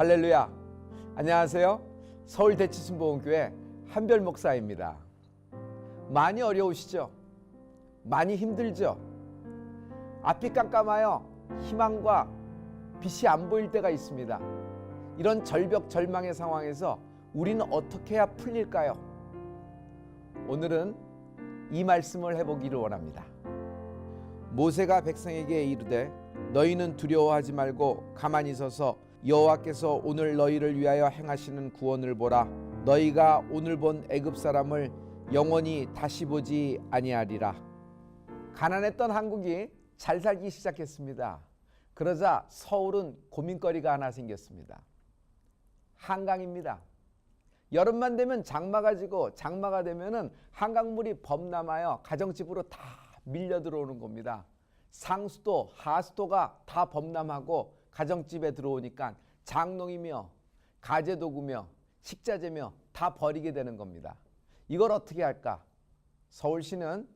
할렐루야. 안녕하세요. 서울 대치순복음교회 한별 목사입니다. 많이 어려우시죠? 많이 힘들죠? 앞이 깜깜하여 희망과 빛이 안 보일 때가 있습니다. 이런 절벽 절망의 상황에서 우리는 어떻게 해야 풀릴까요? 오늘은 이 말씀을 해보기를 원합니다. 모세가 백성에게 이르되 너희는 두려워하지 말고 가만히 서서 여호와께서 오늘 너희를 위하여 행하시는 구원을 보라. 너희가 오늘 본 애굽 사람을 영원히 다시 보지 아니하리라. 가난했던 한국이 잘 살기 시작했습니다. 그러자 서울은 고민거리가 하나 생겼습니다. 한강입니다. 여름만 되면 장마가 지고 장마가 되면은 한강물이 범람하여 가정집으로 다 밀려 들어오는 겁니다. 상수도, 하수도가 다 범람하고 가정집에 들어오니까 장롱이며 가재도구며 식자재며 다 버리게 되는 겁니다. 이걸 어떻게 할까? 서울시는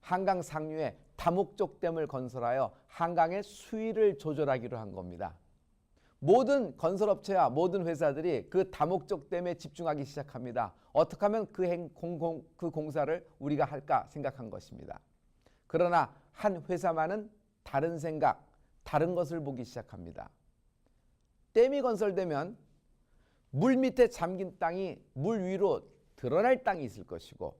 한강 상류에 다목적댐을 건설하여 한강의 수위를 조절하기로 한 겁니다. 모든 건설업체와 모든 회사들이 그 다목적댐에 집중하기 시작합니다. 어떻게 하면 그, 행, 공공, 그 공사를 우리가 할까 생각한 것입니다. 그러나 한 회사만은 다른 생각, 다른 것을 보기 시작합니다. 댐이 건설되면 물 밑에 잠긴 땅이 물 위로 드러날 땅이 있을 것이고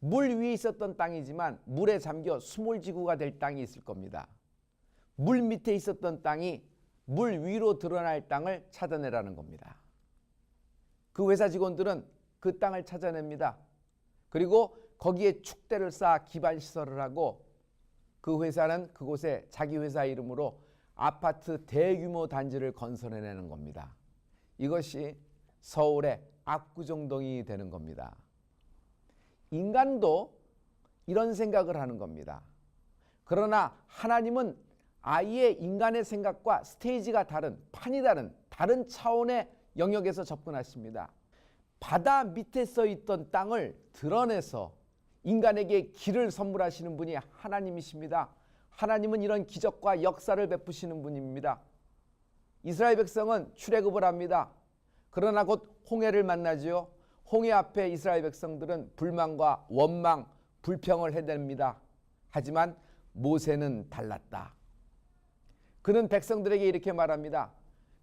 물 위에 있었던 땅이지만 물에 잠겨 수몰지구가 될 땅이 있을 겁니다. 물 밑에 있었던 땅이 물 위로 드러날 땅을 찾아내라는 겁니다. 그 회사 직원들은 그 땅을 찾아냅니다. 그리고 거기에 축대를 쌓아 기반 시설을 하고 그 회사는 그곳에 자기 회사 이름으로 아파트 대규모 단지를 건설해내는 겁니다. 이것이 서울의 압구정동이 되는 겁니다. 인간도 이런 생각을 하는 겁니다. 그러나 하나님은 아예 인간의 생각과 스테이지가 다른 판이 다른 다른 차원의 영역에서 접근하십니다. 바다 밑에 써 있던 땅을 드러내서 인간에게 길을 선물하시는 분이 하나님이십니다. 하나님은 이런 기적과 역사를 베푸시는 분입니다. 이스라엘 백성은 출애굽을 합니다. 그러나 곧 홍해를 만나지요. 홍해 앞에 이스라엘 백성들은 불만과 원망, 불평을 해댑니다. 하지만 모세는 달랐다. 그는 백성들에게 이렇게 말합니다.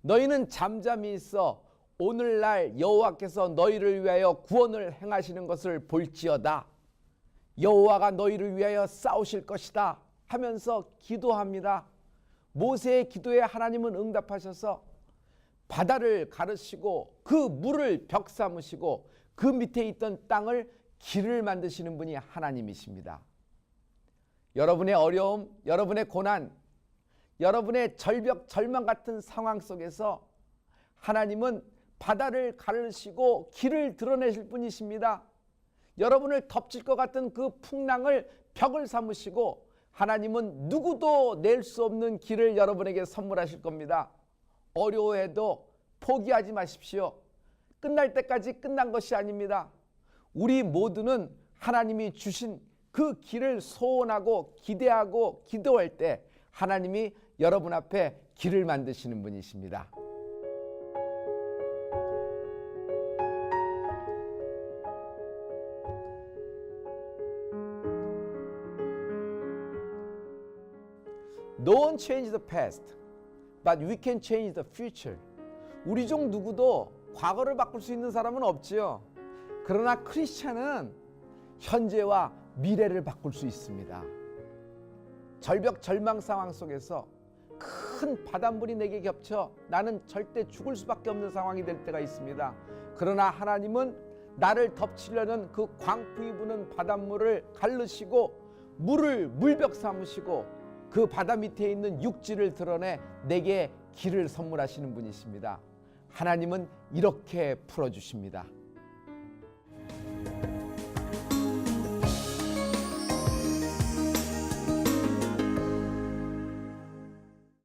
너희는 잠잠히 있어 오늘날 여호와께서 너희를 위하여 구원을 행하시는 것을 볼지어다. 여호와가 너희를 위하여 싸우실 것이다 하면서 기도합니다. 모세의 기도에 하나님은 응답하셔서 바다를 가르시고 그 물을 벽 삼으시고 그 밑에 있던 땅을 길을 만드시는 분이 하나님이십니다. 여러분의 어려움, 여러분의 고난, 여러분의 절벽, 절망 같은 상황 속에서 하나님은 바다를 가르시고 길을 드러내실 분이십니다. 여러분을 덮칠 것 같은 그 풍랑을 벽을 삼으시고 하나님은 누구도 낼 수 없는 길을 여러분에게 선물하실 겁니다. 어려워해도 포기하지 마십시오. 끝날 때까지 끝난 것이 아닙니다. 우리 모두는 하나님이 주신 그 길을 소원하고 기대하고 기도할 때 하나님이 여러분 앞에 길을 만드시는 분이십니다. No one changes the past, but we can change the future. 우리 중 누구도 과거를 바꿀 수 있는 사람은 없지요. 그러나 크리스찬은 현재와 미래를 바꿀 수 있습니다. 절벽 절망 상황 속에서 큰 바닷물이 내게 겹쳐 나는 절대 죽을 수밖에 없는 상황이 될 때가 있습니다. 그러나 하나님은 나를 덮치려는 그 광풍이 부는 바닷물을 가르시고 물을 물벽 삼으시고 그 바다 밑에 있는 육지를 드러내 내게 길을 선물하시는 분이십니다. 하나님은 이렇게 풀어주십니다.